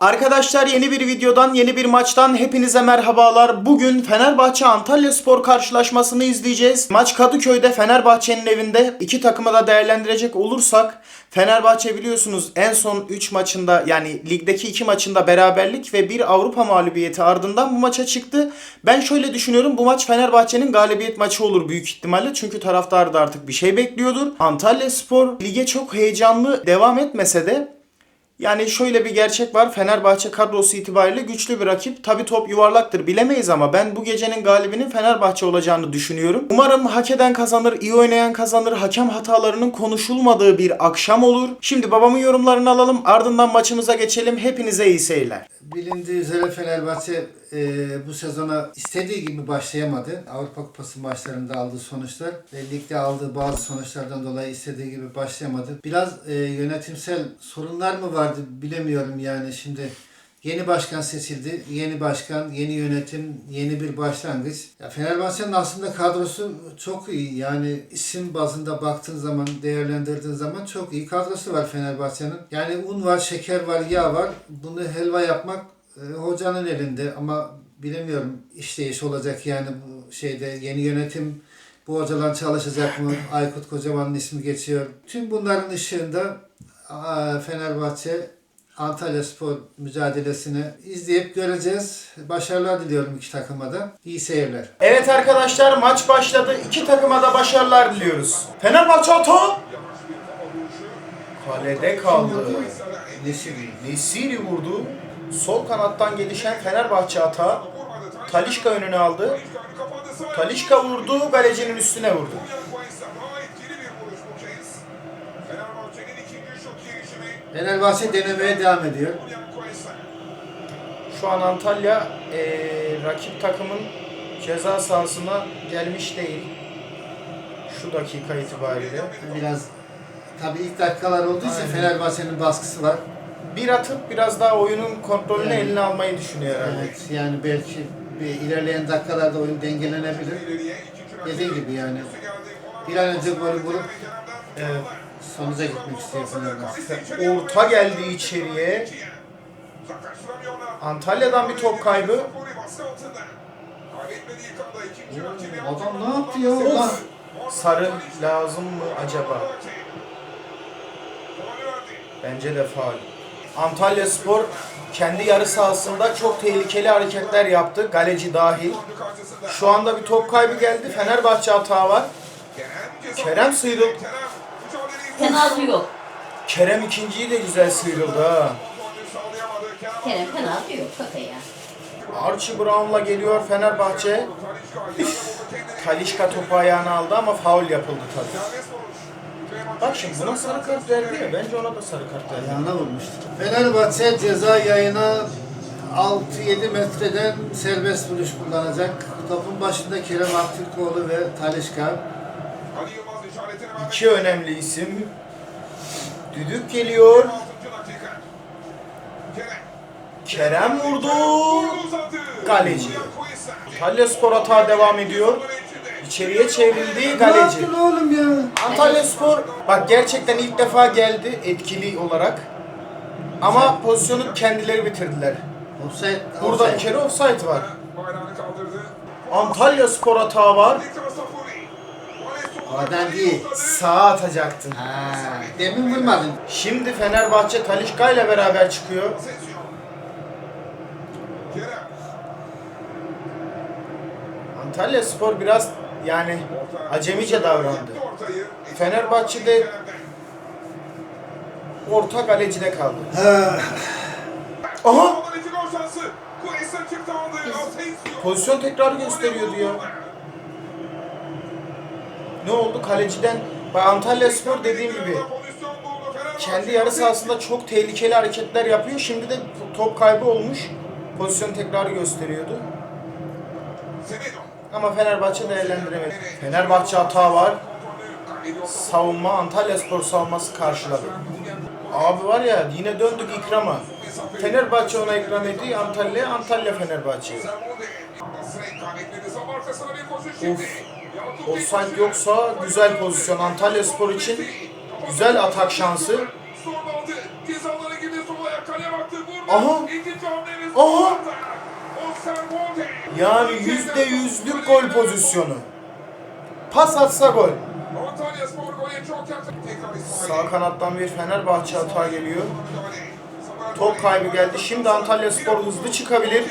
Arkadaşlar yeni bir videodan, yeni bir maçtan hepinize merhabalar. Bugün Fenerbahçe Antalya Spor karşılaşmasını izleyeceğiz. Maç Kadıköy'de Fenerbahçe'nin evinde. İki takımı da değerlendirecek olursak Fenerbahçe biliyorsunuz en son 3 maçında yani ligdeki 2 maçında beraberlik ve bir Avrupa mağlubiyeti ardından bu maça çıktı. Ben şöyle düşünüyorum bu maç Fenerbahçe'nin galibiyet maçı olur büyük ihtimalle. Çünkü taraftar da artık bir şey bekliyordur. Antalya Spor lige çok heyecanlı devam etmese de yani şöyle bir gerçek var. Fenerbahçe kadrosu itibariyle güçlü bir rakip. Tabi top yuvarlaktır bilemeyiz ama ben bu gecenin galibinin Fenerbahçe olacağını düşünüyorum. Umarım hak eden kazanır, iyi oynayan kazanır. Hakem hatalarının konuşulmadığı bir akşam olur. Şimdi babamın yorumlarını alalım. Ardından maçımıza geçelim. Hepinize iyi seyirler. Bilindiği üzere Fenerbahçe e, bu sezona istediği gibi başlayamadı. Avrupa Kupası maçlarında aldığı sonuçlar ve ligde aldığı bazı sonuçlardan dolayı istediği gibi başlayamadı. Biraz e, yönetimsel sorunlar mı vardı bilemiyorum yani şimdi. Yeni başkan seçildi. Yeni başkan, yeni yönetim, yeni bir başlangıç. Ya Fenerbahçe'nin aslında kadrosu çok iyi. Yani isim bazında baktığın zaman, değerlendirdiğin zaman çok iyi kadrosu var Fenerbahçe'nin. Yani un var, şeker var, yağ var. Bunu helva yapmak e, hocanın elinde ama bilemiyorum işleyiş olacak yani bu şeyde yeni yönetim bu hocalar çalışacak mı? Aykut Kocaman'ın ismi geçiyor. Tüm bunların ışığında Fenerbahçe Antalya Spor mücadelesini izleyip göreceğiz. Başarılar diliyorum iki takıma da. İyi seyirler. Evet arkadaşlar maç başladı. İki takıma da başarılar diliyoruz. Fenerbahçe ato. Kalede kaldı. Nesiri. Nesiri vurdu. Sol kanattan gelişen Fenerbahçe hata. Talişka önüne aldı. Talişka vurdu, galecinin üstüne vurdu. Fenerbahçe denemeye devam ediyor. Şu an Antalya eee, rakip takımın ceza sahasına gelmiş değil. Şu dakika itibariyle. Biraz tabii ilk dakikalar olduğu için. Fenerbahçe'nin baskısı var. Bir atıp biraz daha oyunun kontrolünü Yani- eline almayı düşünüyor herhalde. Evet yani belki bir ilerleyen dakikalarda oyun dengelenebilir. Dediğim gibi yani bir an önce golü bulup Evet. sonuca gitmek istiyor Fenerbahçe. Orta geldi içeriye. Antalya'dan bir top kaybı. Adam ne yaptı ya? Of! Ulan, Sarı lazım mı acaba? Bence de faul. Antalya Spor kendi yarı sahasında çok tehlikeli hareketler yaptı. Galeci dahil. Şu anda bir top kaybı geldi. Fenerbahçe hata var. Kerem sıyrıldı. Penaltı yok. Kerem ikinciyi de güzel sıyrıldı ha. Kerem penaltı yok. Kaka ya. Archie Brown'la geliyor Fenerbahçe. Talişka topu ayağına aldı ama faul yapıldı tabii. Bak şimdi buna sarı kart verdi ya. Bence ona da sarı kart verdi. Ayağına vurmuştu. Fenerbahçe ceza yayına 6-7 metreden serbest vuruş kullanacak. Topun başında Kerem Aktürkoğlu ve Talişka. İki önemli isim. Düdük geliyor. Kerem vurdu. Kaleci. Antalya Spor hata devam ediyor. İçeriye çevrildi Ne galeci. yaptın oğlum ya? Antalya Spor bak gerçekten ilk defa geldi etkili olarak. Ama pozisyonu kendileri bitirdiler. Offside. Burada offside. bir kere offside var. Antalya Spor hata var. Oradan değil. Sağa atacaktın. Ha, demin vurmadın. Şimdi Fenerbahçe Talişka ile beraber çıkıyor. Antalya Spor biraz yani acemice davrandı. Fenerbahçe'de orta kalecide kaldı. Aha! Pozisyon tekrarı gösteriyordu ya. Ne oldu? Kaleciden Antalya Spor dediğim gibi kendi yarı sahasında çok tehlikeli hareketler yapıyor. Şimdi de top kaybı olmuş. Pozisyon tekrarı gösteriyordu. Ama Fenerbahçe değerlendiremedi. Fenerbahçe hata var. Savunma Antalya Spor savunması karşıladı. Abi var ya yine döndük ikrama. Fenerbahçe ona ikram etti. Antalya, Antalya Fenerbahçe. Of. Offside yoksa güzel pozisyon. Antalya Spor için güzel atak şansı. Aha. Aha. Yani yüzde yüzlük gol pozisyonu. Pas atsa gol. Sağ kanattan bir Fenerbahçe hata geliyor. Top kaybı geldi. Şimdi Antalya Spor hızlı çıkabilir.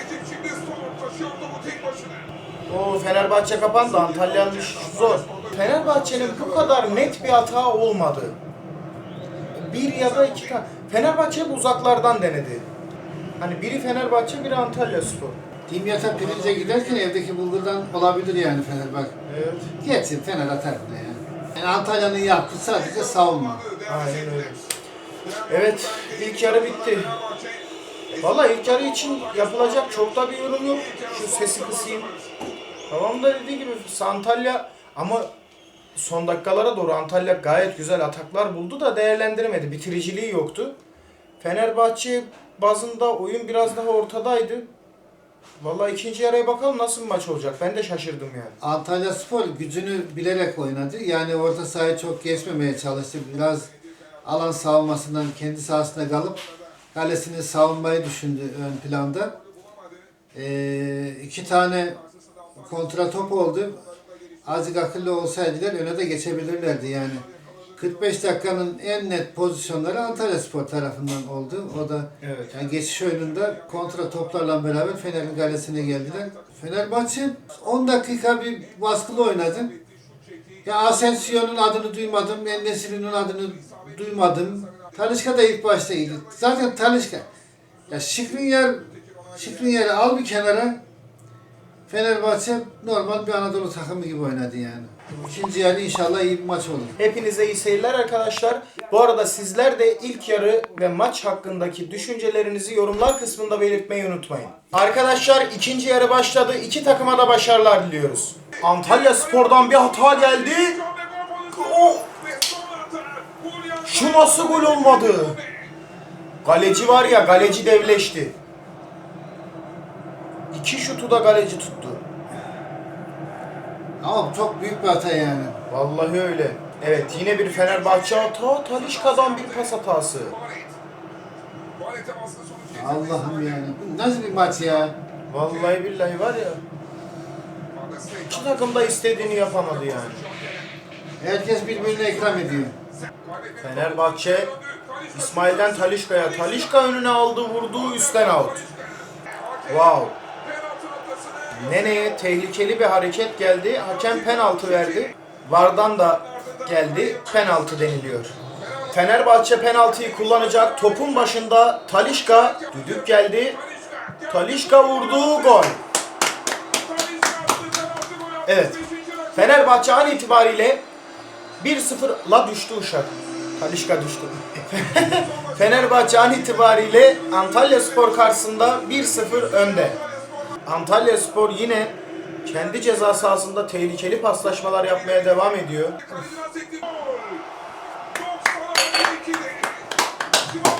O Fenerbahçe kapandı. Antalya'nın işi zor. Fenerbahçe'nin bu kadar net bir hata olmadı. Bir ya da iki tane. Fenerbahçe hep uzaklardan denedi. Hani biri Fenerbahçe, biri Antalya Spor. Dimyat'a pirince giderken evdeki bulgurdan olabilir yani Fener bak. Evet. Geçsin Fener atar bile ya. Yani Antalya'nın yaptığı sadece savunma. Aynen öyle. Evet, ilk yarı bitti. Valla ilk yarı için yapılacak çok da bir yorum yok. Şu sesi kısayım. Tamam da dediği gibi Antalya ama son dakikalara doğru Antalya gayet güzel ataklar buldu da değerlendiremedi. Bitiriciliği yoktu. Fenerbahçe bazında oyun biraz daha ortadaydı. Valla ikinci yarıya bakalım nasıl bir maç olacak. Ben de şaşırdım yani. Antalya Spor gücünü bilerek oynadı. Yani orta sahayı çok geçmemeye çalıştı. Biraz alan savunmasından kendi sahasında kalıp kalesini savunmayı düşündü ön planda. Ee, iki tane kontra top oldu. Azıcık akıllı olsaydılar öne de geçebilirlerdi yani. 45 dakikanın en net pozisyonları Antalya Spor tarafından oldu. O da Evet. yani geçiş oyununda kontra toplarla beraber Fener'in galesine geldiler. Fenerbahçe 10 dakika bir baskılı oynadı. Ya Asensio'nun adını duymadım, Enesiri'nin adını duymadım. Talişka da ilk başta iyiydi. Zaten Talişka. Ya Şikrinyar, Şikrinyar'ı al bir kenara. Fenerbahçe normal bir Anadolu takımı gibi oynadı yani. İkinci yarı inşallah iyi bir maç olur. Hepinize iyi seyirler arkadaşlar. Bu arada sizler de ilk yarı ve maç hakkındaki düşüncelerinizi yorumlar kısmında belirtmeyi unutmayın. Arkadaşlar ikinci yarı başladı. İki takıma da başarılar diliyoruz. Antalya Spor'dan bir hata geldi. Oh! Şu nasıl gol olmadı? Galeci var ya, galeci devleşti. İki şutu da galeci tuttu. Ama çok büyük bir hata yani. Vallahi öyle. Evet yine bir Fenerbahçe hata, Talişka'dan bir pas hatası. Allah'ım yani. Bu nasıl bir maç ya? Vallahi billahi var ya. İki takım da istediğini yapamadı yani. Herkes birbirine ikram ediyor. Fenerbahçe İsmail'den Talişka'ya. Talişka önüne aldı vurdu üstten out. Wow. Nene'ye tehlikeli bir hareket geldi. Hakem penaltı verdi. Vardan da geldi. Penaltı deniliyor. Fenerbahçe penaltıyı kullanacak. Topun başında Talişka. Düdük geldi. Talişka vurdu. Gol. Evet. Fenerbahçe an itibariyle 1-0'la düştü uşak. Talişka düştü. Fenerbahçe an itibariyle Antalya Spor karşısında 1-0 önde. Antalya Spor yine kendi ceza sahasında tehlikeli paslaşmalar yapmaya devam ediyor.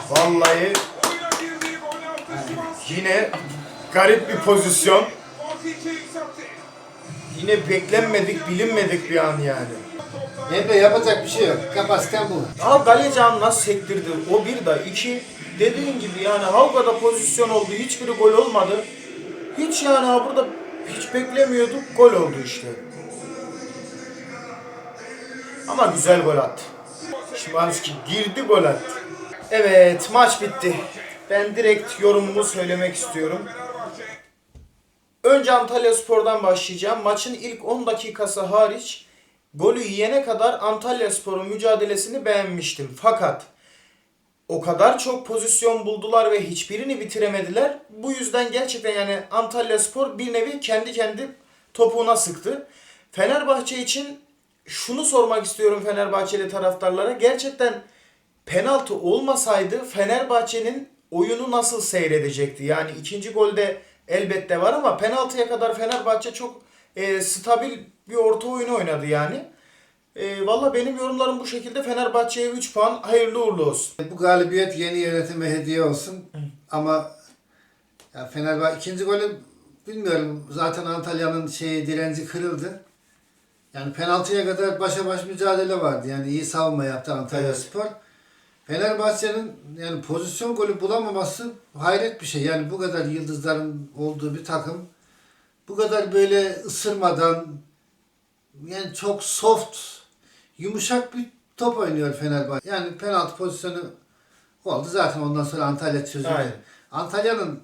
Vallahi yine garip bir pozisyon. Yine beklenmedik, bilinmedik bir an yani. Emre yapacak bir şey yok. Kapasiten bu. Al Galecan nasıl sektirdi? O bir da iki. Dediğin gibi yani Havga'da pozisyon oldu. Hiçbiri gol olmadı. Hiç yani ha burada hiç beklemiyorduk. Gol oldu işte. Ama güzel gol attı. Şimanski girdi gol attı. Evet maç bitti. Ben direkt yorumumu söylemek istiyorum. Önce Antalya Spor'dan başlayacağım. Maçın ilk 10 dakikası hariç golü yiyene kadar Antalya Spor'un mücadelesini beğenmiştim. Fakat o kadar çok pozisyon buldular ve hiçbirini bitiremediler. Bu yüzden gerçekten yani Antalya Spor bir nevi kendi kendi topuğuna sıktı. Fenerbahçe için şunu sormak istiyorum Fenerbahçeli taraftarlara. Gerçekten penaltı olmasaydı Fenerbahçe'nin oyunu nasıl seyredecekti? Yani ikinci golde elbette var ama penaltıya kadar Fenerbahçe çok e, stabil bir orta oyunu oynadı yani. E, Valla benim yorumlarım bu şekilde. Fenerbahçe'ye 3 puan hayırlı uğurlu olsun. Bu galibiyet yeni yönetime hediye olsun. Ama ya Fenerbahçe ikinci golü bilmiyorum. Zaten Antalya'nın şeyi direnci kırıldı. Yani penaltıya kadar başa baş mücadele vardı. Yani iyi savunma yaptı Antalya Evet. Spor. Fenerbahçe'nin yani pozisyon golü bulamaması hayret bir şey. Yani bu kadar yıldızların olduğu bir takım bu kadar böyle ısırmadan yani çok soft, yumuşak bir top oynuyor Fenerbahçe. Yani penaltı pozisyonu oldu zaten ondan sonra Antalya çözüldü. Aynen. Antalya'nın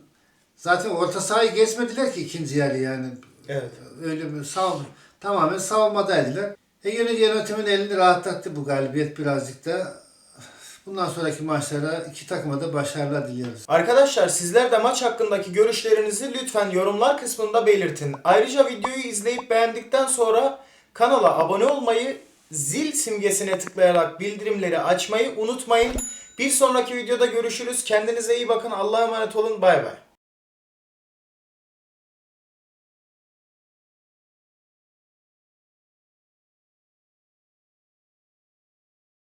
zaten orta sahayı geçmediler ki ikinci yarı yani. Evet. Öyle bir savun, tamamen savunmadaydılar. E yönet yönetimin elini rahatlattı bu galibiyet birazcık da. Bundan sonraki maçlara iki takıma da başarılar diliyoruz. Arkadaşlar sizler de maç hakkındaki görüşlerinizi lütfen yorumlar kısmında belirtin. Ayrıca videoyu izleyip beğendikten sonra kanala abone olmayı, zil simgesine tıklayarak bildirimleri açmayı unutmayın. Bir sonraki videoda görüşürüz. Kendinize iyi bakın. Allah'a emanet olun. Bay bay.